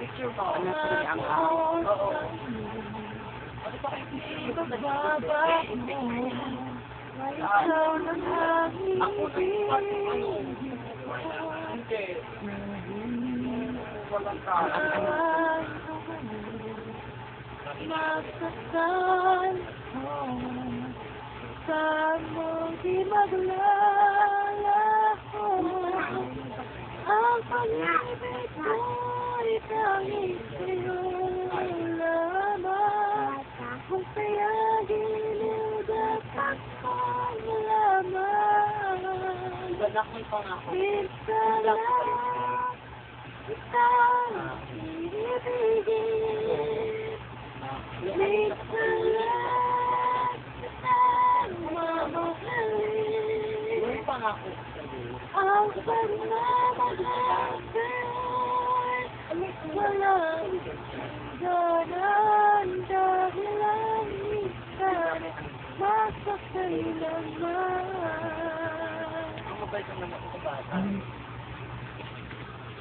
Picture ba? Sa ang Oo. Ikaw ng aking Ako na? Hindi. Walang kaan. Masasal Saan mo di maglalaho Ang pag-ibig ko'y tanging sa'yo lamang Kung kayagin dapat ko lamang Banak mo pa nga ako. Minsan lang kitang ibigin Minsan lang kitang mamahalin Yung pa nga ako. Ang pagmamahal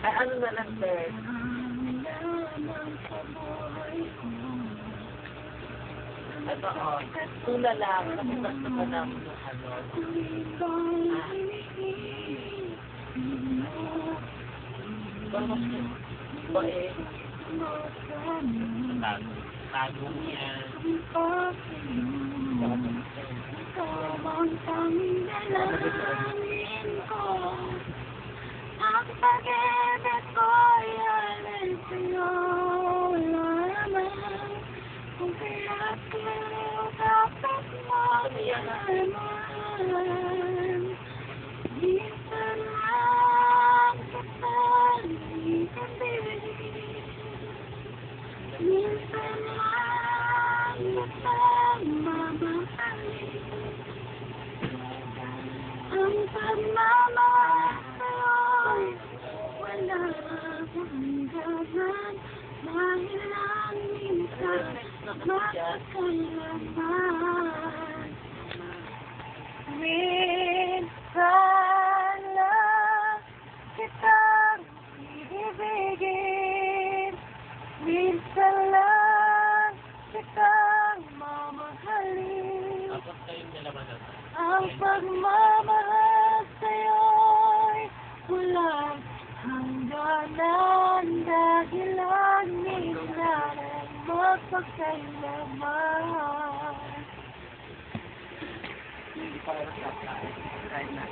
Ay, ano na lang, sir? Ito, oh. Tula lang. Gusto ko lang yung ano. Mas ba eh. Tago. Tago yan. Ang pag-ibig ko'y alay sa'yo lamang Kung kaya't mo dapat mo nalaman Minsan lang hangganan Dahil ang minsan makakailanman Minsan lang kitang ibigin Minsan lang kitang mamahalin ang pagmamahal mapagkailaman. Hindi pa rin Kahit na.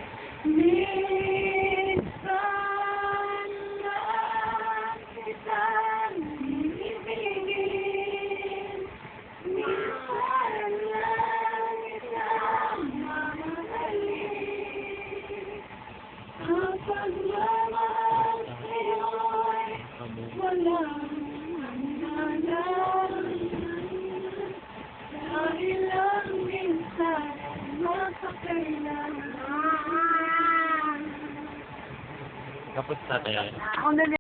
Tatay. Ako na